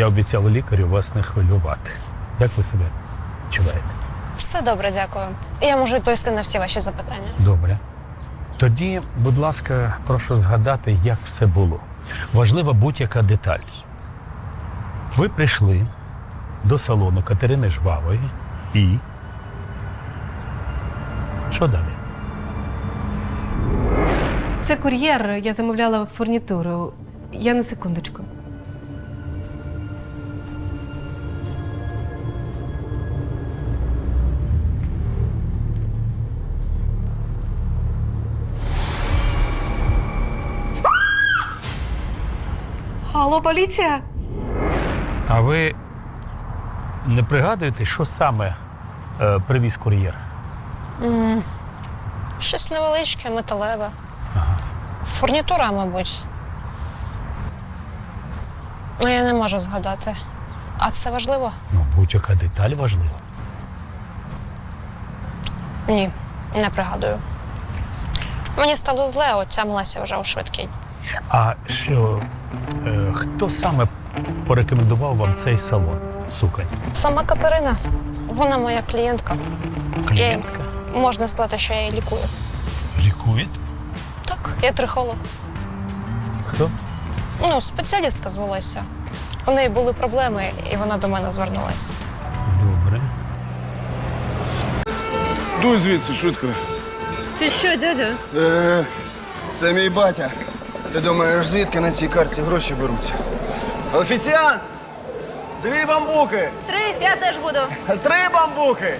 Я обіцяв лікарю вас не хвилювати. Як ви себе чуваєте? Все добре, дякую. Я можу відповісти на всі ваші запитання. Добре. Тоді, будь ласка, прошу згадати, як все було. Важлива будь-яка деталь. Ви прийшли до салону Катерини Жвавої і. Що далі? Це кур'єр, я замовляла фурнітуру. Я на секундочку. Алло, поліція? А ви не пригадуєте, що саме е, привіз кур'єр? м щось невеличке, металеве. Фурнітура, мабуть. Ну, я не можу згадати. А це важливо? Ну, будь-яка деталь важлива. Ні, не пригадую. Мені стало зле, отямилася вже у швидкій. А що, е, хто саме порекомендував вам цей салон? Сукань? Сама Катерина, вона моя клієнтка. Клієнтка? Можна сказати, що я її лікую. Лікує? Так, я трихолог. Хто? Ну, спеціалістка з волосся. У неї були проблеми, і вона до мене звернулася. Добре. Дуй звідси, швидко. Ти що, дядя? Е, це мій батя. Ти думаєш, звідки на цій карті гроші беруться? Офіціант! Дві бамбуки! Три, я теж буду. Три бамбуки!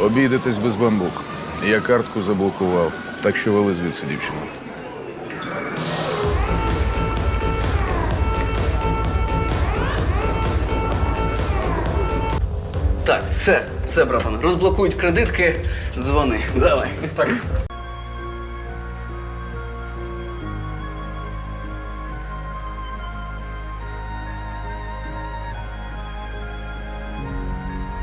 Обійдетесь без бамбук. Я картку заблокував, так що вели звідси, дівчину. Так, все, все, братан. Розблокують кредитки, дзвони. Давай. Так.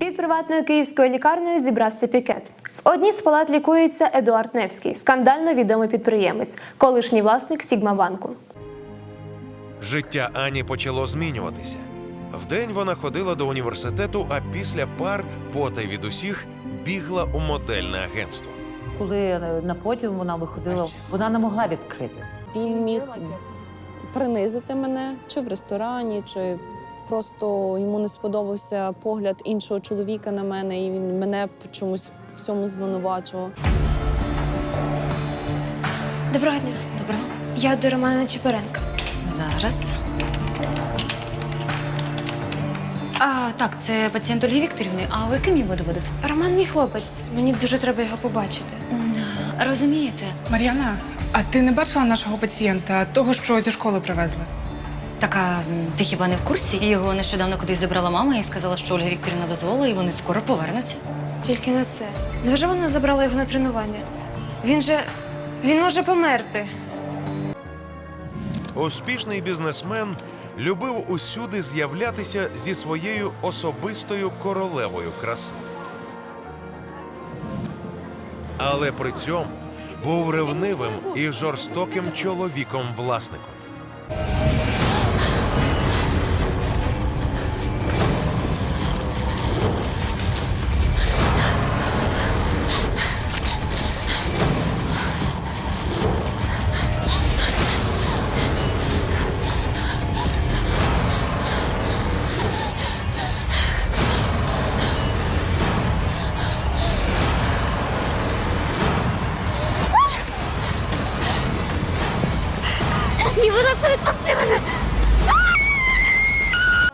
Під приватною київською лікарнею зібрався пікет. В одній з палат лікується Едуард Невський, скандально відомий підприємець, колишній власник Сігма-банку. Життя Ані почало змінюватися. Вдень вона ходила до університету, а після пар, потай від усіх, бігла у модельне агентство. Коли е, на подіум вона виходила, вона не могла відкритись. Він міг принизити мене чи в ресторані, чи просто йому не сподобався погляд іншого чоловіка на мене, і він мене в чомусь в цьому звинувачував. Доброго дня. Добре, Я до Романа Чепаренка. зараз. А, так, це пацієнт Ольги Вікторівни. А ви ким його доводите? Роман мій хлопець. Мені дуже треба його побачити. Розумієте? Мар'яна, а ти не бачила нашого пацієнта, того, що зі школи привезли? Так, а ти хіба не в курсі? Його нещодавно кудись забрала мама і сказала, що Ольга Вікторівна дозволила, і вони скоро повернуться. Тільки не це. Невже вона забрала його на тренування? Він же. він може померти. Успішний бізнесмен любив усюди з'являтися зі своєю особистою королевою краси. Але при цьому був ревнивим і жорстоким чоловіком-власником.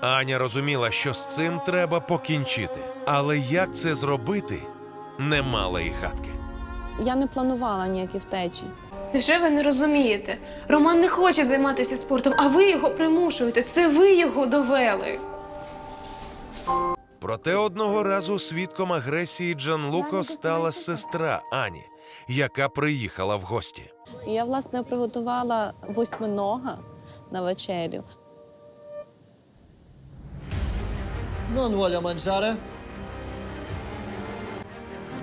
Аня розуміла, що з цим треба покінчити. Але як це зробити, не мала і гадки. Я не планувала ніякі втечі. Невже ви не розумієте? Роман не хоче займатися спортом, а ви його примушуєте. Це ви його довели. Проте одного разу свідком агресії Джанлуко стала сестра Ані, яка приїхала в гості. Я, власне, приготувала восьминога на вечерю. Non voglio mangiare.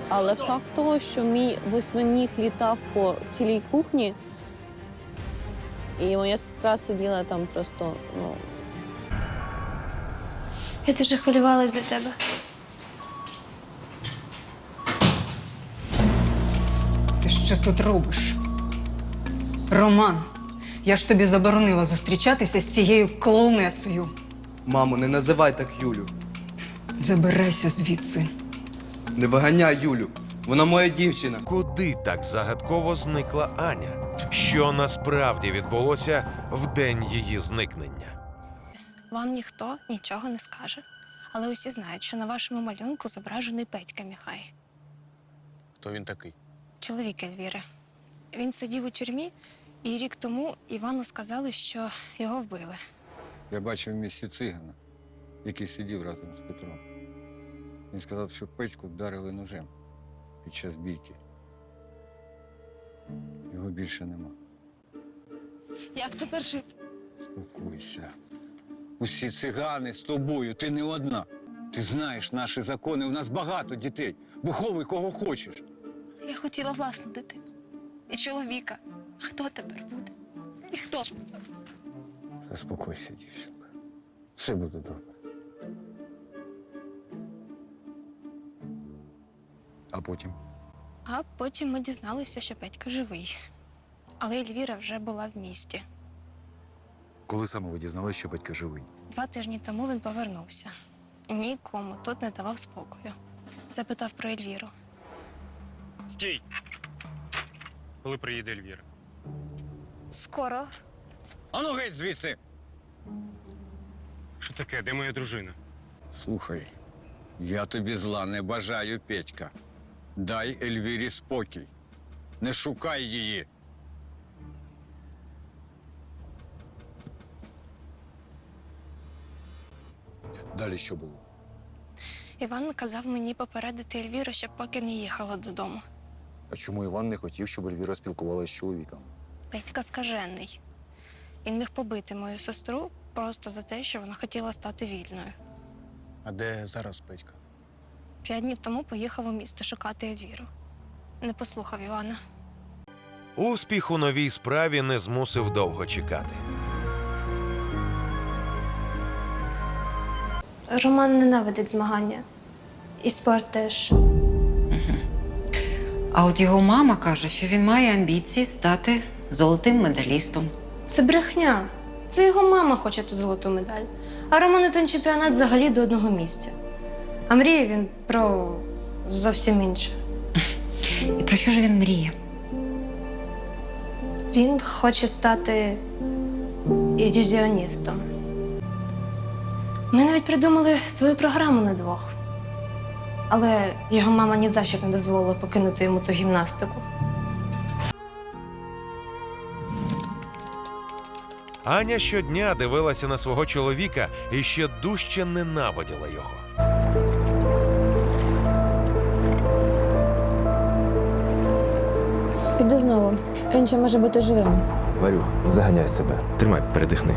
Але факт того, що мій восьминіг літав по цілій кухні, і моя сестра сиділа там просто, ну, Я дуже хвилювалась за тебе. Ти що тут робиш? Роман, я ж тобі заборонила зустрічатися з цією клоунесою. Мамо, не називай так Юлю. Забирайся звідси. Не виганяй Юлю. Вона моя дівчина. Куди так загадково зникла Аня? Що насправді відбулося в день її зникнення? Вам ніхто нічого не скаже. Але усі знають, що на вашому малюнку зображений Петька Міхай, Хто він такий? Чоловік Ельвіри. Він сидів у тюрмі, і рік тому Івану сказали, що його вбили. Я бачив в місті цигана, який сидів разом з Петром. Він сказав, що печку вдарили ножем під час бійки. Його більше нема. Як тепер жити? Спокойся. Усі цигани з тобою, ти не одна. Ти знаєш наші закони, у нас багато дітей. Виховуй кого хочеш. Я хотіла власну дитину. І чоловіка. А хто тепер буде? Ніхто. Заспокойся, дівчинка. Все буде добре. А потім? А потім ми дізналися, що Петька живий. Але Ельвіра вже була в місті. Коли саме ви дізналися, що батько живий? Два тижні тому він повернувся. Нікому тут не давав спокою. Запитав про Ельвіру. Стій! Коли приїде Ельвіра? Скоро. Ану геть звідси. Що таке? Де моя дружина? Слухай, я тобі зла не бажаю, Петька. Дай Ельвірі спокій. Не шукай її. Далі що було? Іван наказав мені попередити Ельвіру, щоб поки не їхала додому. А чому Іван не хотів, щоб Ельвіра спілкувалася з чоловіком? Петька скажений. Він міг побити мою сестру просто за те, що вона хотіла стати вільною. А де зараз Петька? П'ять днів тому поїхав у місто шукати Ельвіру. Не послухав Івана. Успіх у новій справі не змусив довго чекати. Роман ненавидить змагання. І спорт теж. А от його мама каже, що він має амбіції стати золотим медалістом. Це брехня. Це його мама хоче ту золоту медаль. А Роман і той чемпіонат взагалі до одного місця. А мріє він про зовсім інше. І про що ж він мріє? Він хоче стати ілюзіоністом. Ми навіть придумали свою програму на двох. Але його мама ні за що б не дозволила покинути йому ту гімнастику. Аня щодня дивилася на свого чоловіка і ще дужче ненавиділа його. Піду знову. Він ще може бути живим. Варюх, не заганяй себе. Тримай, передихни.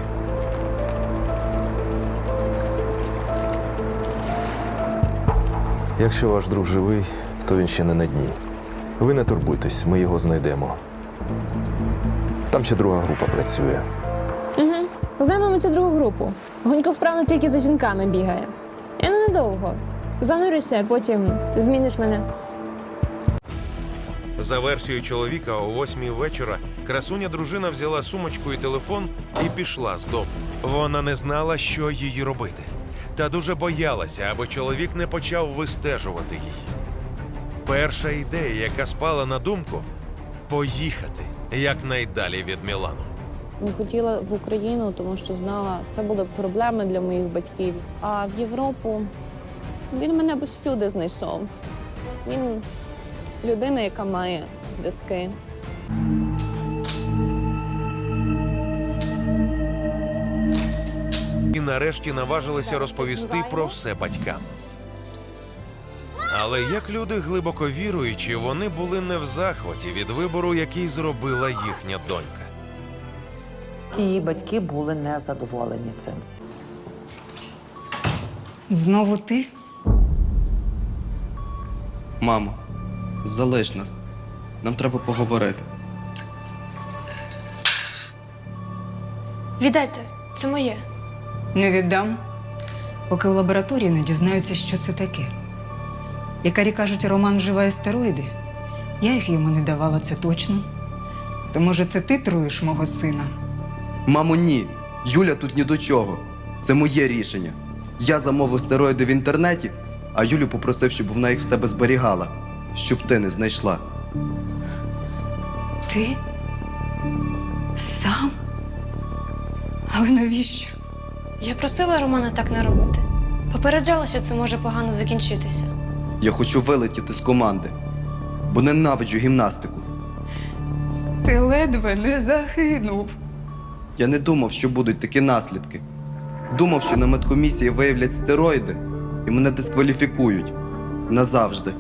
Якщо ваш друг живий, то він ще не на дні. Ви не турбуйтесь, ми його знайдемо. Там ще друга група працює. Угу. Знаємо ми цю другу групу. Гонько вправно тільки за жінками бігає. Я не недовго. Занурюся, потім зміниш мене. За версією чоловіка, о восьмій вечора красуня дружина взяла сумочку і телефон і пішла з дому. Вона не знала, що їй робити, та дуже боялася, аби чоловік не почав вистежувати її. Перша ідея, яка спала на думку поїхати якнайдалі від Мілану. Не хотіла в Україну, тому що знала, це були проблеми для моїх батьків. А в Європу він мене всюди знайшов. Він людина, яка має зв'язки. І нарешті наважилися розповісти про все батькам. Але як люди глибоко віруючі, вони були не в захваті від вибору, який зробила їхня донька. Її батьки були незадоволені цим. Знову ти? Мамо, залиш нас. Нам треба поговорити. Віддайте, це моє. Не віддам. поки в лабораторії не дізнаються, що це таке. Лікарі кажуть, Роман вживає стероїди. Я їх йому не давала, це точно. То може, це ти труїш мого сина? Мамо, ні. Юля тут ні до чого. Це моє рішення. Я замовив стероїди в інтернеті, а Юлю попросив, щоб вона їх в себе зберігала, щоб ти не знайшла. Ти? Сам? Але навіщо? Я просила Романа так не робити. Попереджала, що це може погано закінчитися. Я хочу вилетіти з команди, бо ненавиджу гімнастику. Ти ледве не загинув. Я не думав, що будуть такі наслідки. Думав, що на медкомісії виявлять стероїди і мене дискваліфікують назавжди.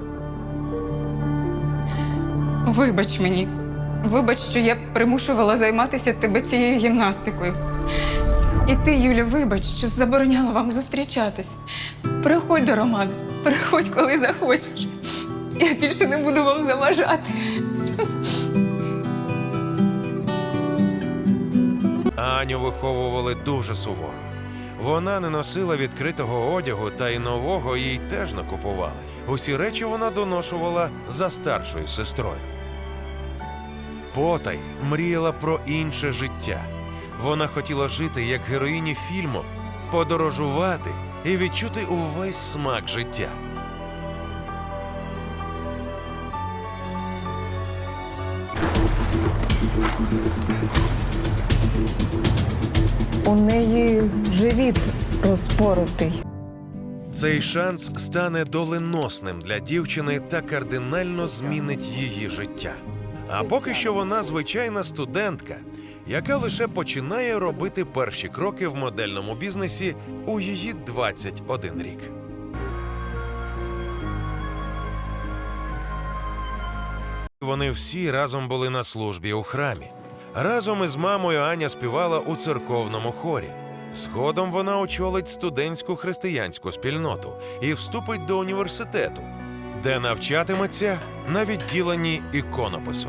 Вибач мені. Вибач, що я примушувала займатися тебе цією гімнастикою. І ти, Юля, вибач, що забороняла вам зустрічатись. Приходь до Романа, приходь, коли захочеш. Я більше не буду вам заважати. Аню виховували дуже суворо. Вона не носила відкритого одягу, та й нового їй теж не купували. Усі речі вона доношувала за старшою сестрою. Потай мріяла про інше життя. Вона хотіла жити як героїні фільму, подорожувати і відчути увесь смак життя. У неї живіт розпоротий. Цей шанс стане доленосним для дівчини та кардинально змінить її життя. А поки що вона звичайна студентка, яка лише починає робити перші кроки в модельному бізнесі у її 21 рік. Вони всі разом були на службі у храмі. Разом із мамою Аня співала у церковному хорі. Згодом вона очолить студентську християнську спільноту і вступить до університету, де навчатиметься на відділенні іконопису.